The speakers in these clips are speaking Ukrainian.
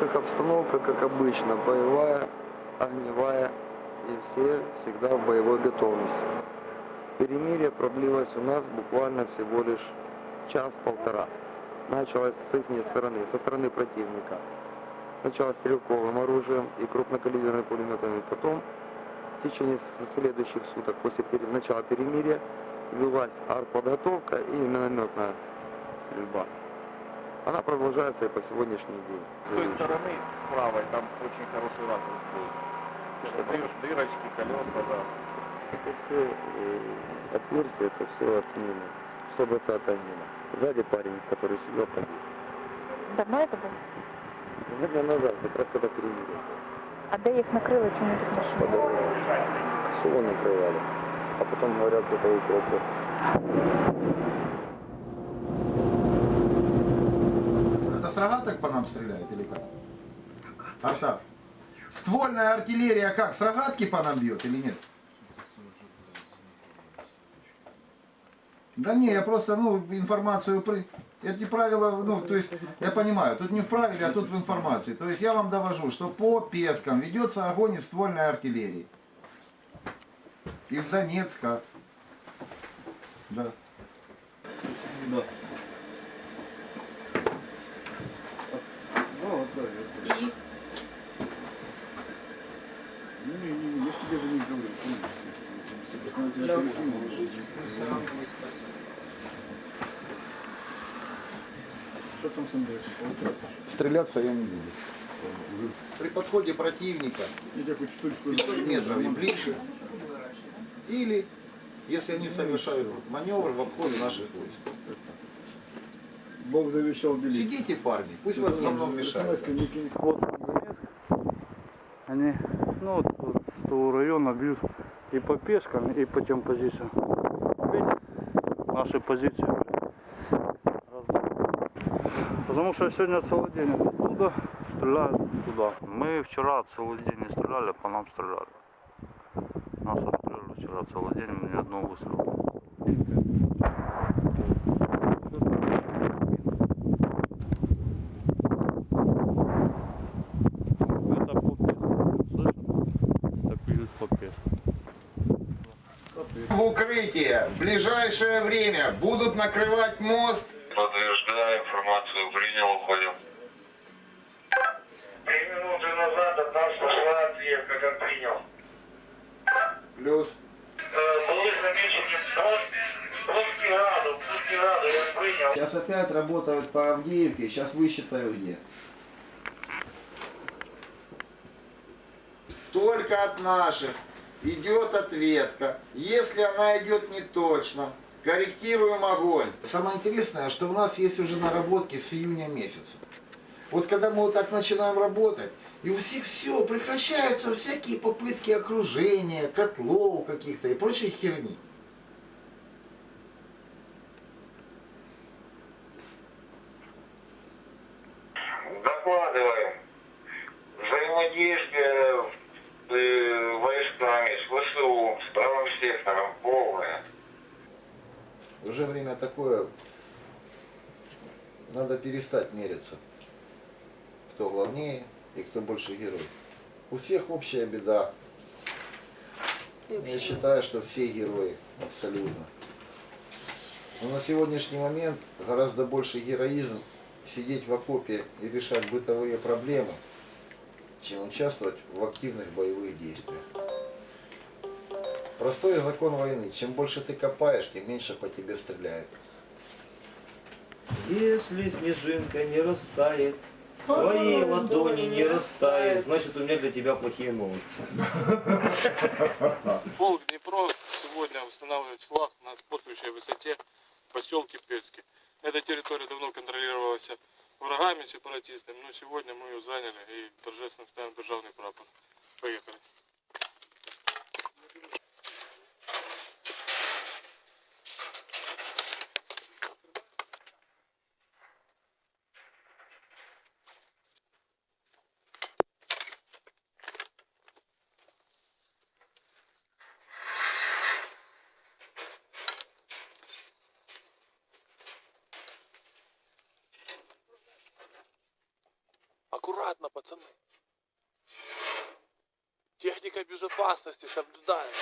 Курсках обстановка, как обычно, боевая, огневая и все всегда в боевой готовности. Перемирие продлилось у нас буквально всего лишь час-полтора. Началось с их стороны, со стороны противника. Сначала стрелковым оружием и крупнокалиберными пулеметами, потом в течение следующих суток после начала перемирия велась артподготовка и минометная стрельба. Она продолжается и по сегодняшний день. С той стороны, с правой, там очень хороший ракурс будет. Дыр- дырочки, колеса, да. Это все э, отверстия, это все от мины. 120 мина. Сзади парень, который сидел погиб. Давно это? Два дня назад, как раз когда перемирие. А їх накрили, чому тут машини? Подали. Село накрывали. А потом говорят, это укропы. Рогаток по нам стреляет или как? Арта. Ствольная артиллерия как? С рогатки по нам бьет или нет? Да не, я просто, ну, информацию при... Это не правило, ну, то есть, я понимаю, тут не в правиле, а тут в информации. То есть я вам довожу, что по Пескам ведется огонь из ствольной артиллерии. Из Донецка. Да. Да. Ну, вот, да, я понял. Не, не, не, я ж тебе же не говорю. Что там с МДС? Стреляться я не буду. При подходе противника 500 метров и ближе. Или если они совершают маневр в обходе наших войск. Бог завещал делить. Сидите, парни, пусть в основном мешают. Вот. Они, ну, вот с того района бьют и по пешкам, и по тем позициям. Видите, наши позиции. разбиты. Потому что сегодня целый день оттуда стреляют туда. Мы вчера целый день не стреляли, по нам стреляли. Нас обстреляли вчера целый день, ни одного выстрела. Укрытие в ближайшее время будут накрывать мост. Подтверждаю информацию, принял, уходим. Три минуты назад от нас пошла ответка, как принял. Плюс. Э, Были замечены пункты раду, пункты раду, я принял. Сейчас опять работают по Авдеевке, сейчас высчитаю где. Только от наших идет ответка. Если она идет не точно, корректируем огонь. Самое интересное, что у нас есть уже наработки с июня месяца. Вот когда мы вот так начинаем работать, и у всех все, прекращаются всякие попытки окружения, котлов каких-то и прочей херни. Докладываем. Взаимодействие с э, войсками, с ВСУ, с полное. Уже время такое, надо перестать мериться, кто главнее и кто больше герой. У всех общая беда. Я считаю, что все герои, абсолютно. Но на сегодняшний момент гораздо больше героизм сидеть в окопе и решать бытовые проблемы, чем участвовать в активных боевых действиях. Простой закон войны. Чем больше ты копаешь, тем меньше по тебе стреляют. Если снежинка не растает, в твоей ладони не растает, значит у меня для тебя плохие новости. Полк Днепро сегодня устанавливает флаг на спортствующей высоте в поселке Пельски. Эта территория давно контролировалась врагами, сепаратистами, но сегодня мы ее заняли и торжественно ставим державный прапор. Поехали. Аккуратно, пацаны. Техника безопасности соблюдает.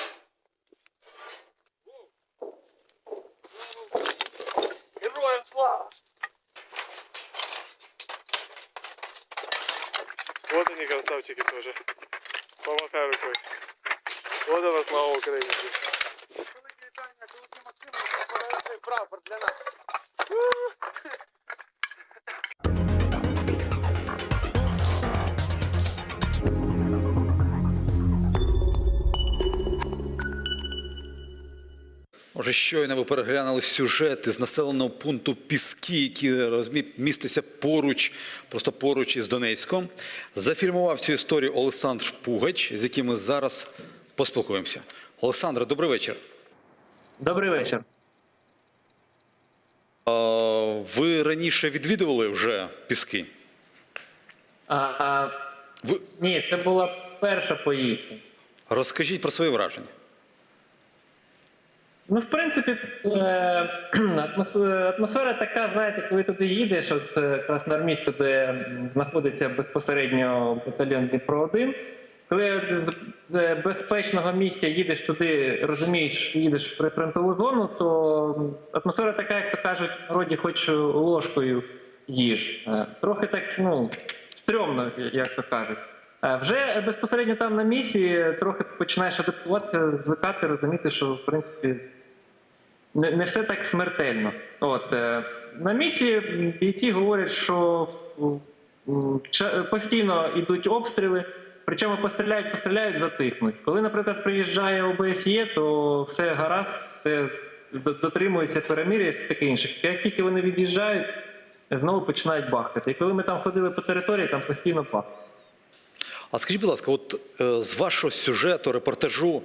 Героям слава! Вот они, красавчики тоже. Помахай рукой. Вот она слава Украине. Прапор для нас. Може, щойно ви переглянули сюжет із населеного пункту Піски, який міститься поруч, просто поруч із Донецьком. Зафільмував цю історію Олександр Пугач, з яким ми зараз поспілкуємося. Олександр, добрий вечір. Добрий вечір. Ви раніше відвідували вже Піски? А, а, Ви ні, це була перша поїздка. розкажіть про свої враження. Ну, в принципі, е, атмосфера така, знаєте, коли туди їдеш, от Красноармійська, де знаходиться безпосередньо батальйон Дніпро 1 коли з, безпечного місця їдеш туди, розумієш, їдеш в прифронтову зону, то атмосфера така, як то кажуть, народі хоч ложкою їж. Е, Трохи так, ну, стрьомно, як то кажуть. Е, Вже безпосередньо там на місії трохи починаєш адаптуватися, звикати, розуміти, що в принципі не, не все так смертельно. От е, на місії бійці говорять, що постійно йдуть обстріли, причому постріляють, постріляють, затихнуть. Коли, наприклад, приїжджає ОБСЄ, то все гаразд, все дотримується перемир'я і таке інше. Як тільки вони від'їжджають, знову починають бахкати. І коли ми там ходили по території, там постійно бахкали. А скажіть, будь ласка, от е, з вашого сюжету, репортажу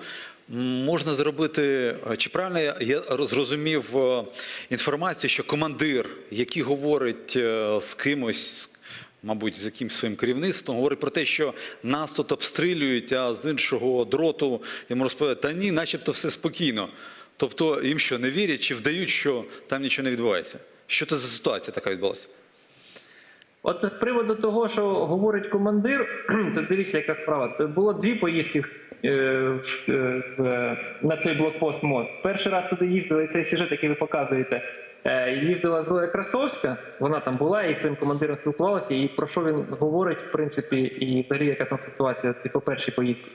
можна зробити, е, чи правильно я- зрозумів е, інформацію, що командир, який говорить е, з кимось, мабуть, з якимсь своїм керівництвом, говорить про те, що нас тут обстрілюють, а з іншого дроту йому розповідають, та ні, начебто все спокійно. Тобто їм що, не вірять чи вдають, що там нічого не відбувається? Що це за ситуація така відбулася? От з приводу того, що говорить командир, то дивіться, яка справа. То було дві поїздки е, е, в- на цей блокпост мост. Перший раз туди їздили цей сюжет, який ви показуєте. е, Їздила Зоя Красовська, вона там була і з цим командиром спілкувалася, і про що він говорить, в принципі, і взагалі яка там ситуація це по першій поїздці.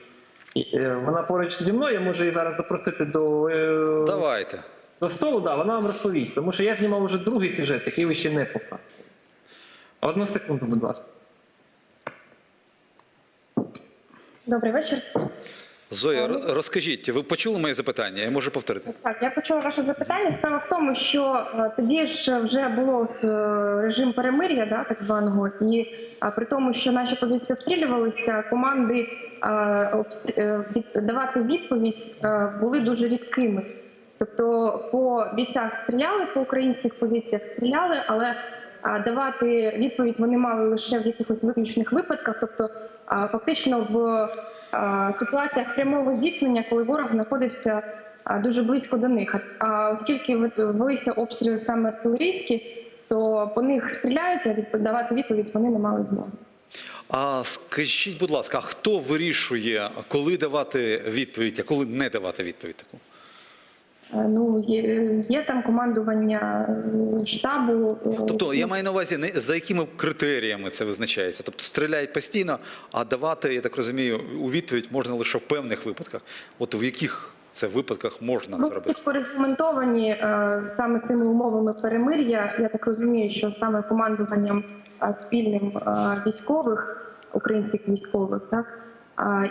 Е, Вона поруч зі мною, я можу її зараз запросити до, е, Давайте. до столу, да, вона вам розповість. Тому що я знімав вже другий сюжет, який ви ще не показували. Одну секунду, будь ласка. Добрий вечір. Зоя, розкажіть, ви почули моє запитання? Я можу повторити. Так, я почула ваше запитання. Справа в тому, що е, тоді ж вже було е, режим перемир'я, да, так званого, і при тому, що наші позиції обстрілювалися, команди е, е, давати відповідь е, були дуже рідкими. Тобто по бійцях стріляли, по українських позиціях стріляли, але давати відповідь вони мали лише в якихось виключних випадках. Тобто, фактично в ситуаціях прямого зіткнення, коли ворог знаходився дуже близько до них. А- оскільки велися обстріли саме артилерійські, то по них стріляють, а відп- давати відповідь вони не мали змоги. А скажіть, будь ласка, хто вирішує, коли давати відповідь, а коли не давати відповідь таку? Е, Ну є, є там командування е, штабу. е, Тобто я маю на увазі, не за якими критеріями це визначається? Тобто стріляють постійно, а давати, я так розумію, у відповідь можна лише в певних випадках. От в яких це випадках можна Ну, це робити? е, саме цими умовами перемир'я. Я так розумію, що саме командуванням спільним військових, українських військових, так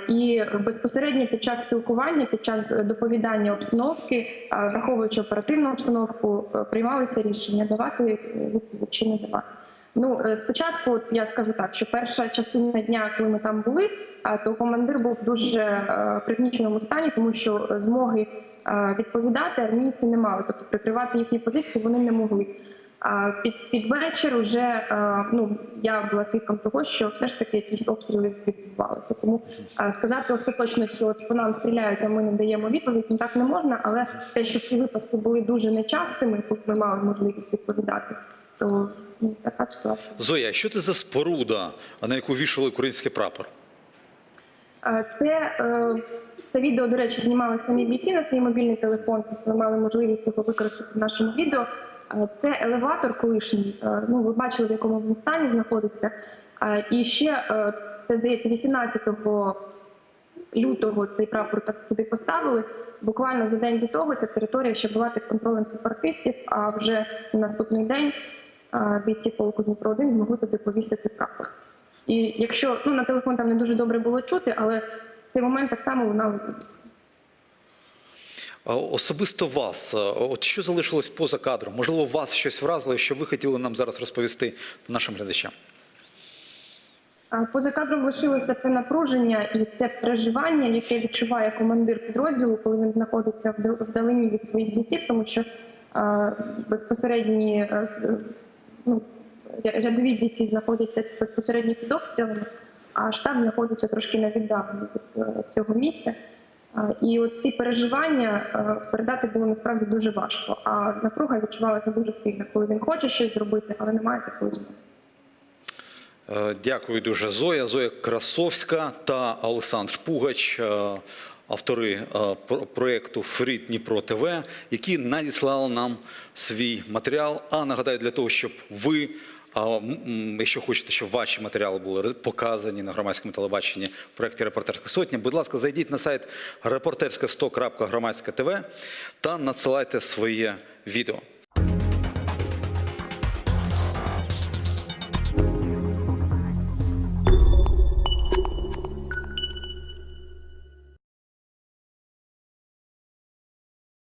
і безпосередньо під час спілкування, під час доповідання обстановки, е, враховуючи оперативну обстановку, е, приймалися рішення давати е, чи не давати. Ну, е, спочатку, от я скажу так, що перша частина дня, коли ми там були, е, то командир був дуже е, пригніченому стані, тому що е, змоги е, відповідати армійці не мали, тобто прикривати їхні позиції вони не могли. А під, під вечір вже е, ну я була свідком того, що все ж таки якісь обстріли відбувалися. Тому е, сказати остаточно, що от по нам стріляють, а ми не даємо відповідь, ну так не можна. Але те, що ці випадки були дуже нечастими, тут ми мали можливість відповідати, то ну, така ситуація. Зоя, що це за споруда, на яку вішали український прапор? Е, Це, це відео, до речі, знімали самі бійці на свій мобільний телефон, тобто ми мали можливість його використати в нашому відео. Це елеватор колишній. е, Ну, ви бачили, в якому він стані знаходиться. І ще, е, це здається, 18 лютого цей прапор так туди поставили. Буквально за день до того ця територія ще була під контролем сепаратистів, а вже на наступний день бійці полку Дніпро 1 змогли туди повісити прапор. І якщо ну на телефон там не дуже добре було чути, але цей момент так само лунав А Особисто вас, от що залишилось поза кадром? Можливо, вас щось вразило, що ви хотіли нам зараз розповісти нашим глядачам? Поза кадром лишилося це напруження і те переживання, яке відчуває командир підрозділу, коли він знаходиться вдалині від своїх бійців, тому що безпосередні е, е, ну, рядові бійці знаходяться безпосередньо під обстрілами, а штаб знаходиться трошки на від е, цього місця. І от ці переживання е, передати було насправді дуже важко. А напруга відчувалася дуже сильно, коли він хоче щось зробити, але немає такої змоги. Е, Дякую дуже, Зоя. Зоя Красовська та Олександр Пугач, е, автори про- проєкту Фрі Дніпро ТВ, які надіслали нам свій матеріал. А нагадаю, для того, щоб ви, а, якщо хочете, щоб ваші матеріали були показані на громадському телебаченні в проєкті Репортерська сотня, будь ласка, зайдіть на сайт reporterska100.громадське ТВ та надсилайте своє відео.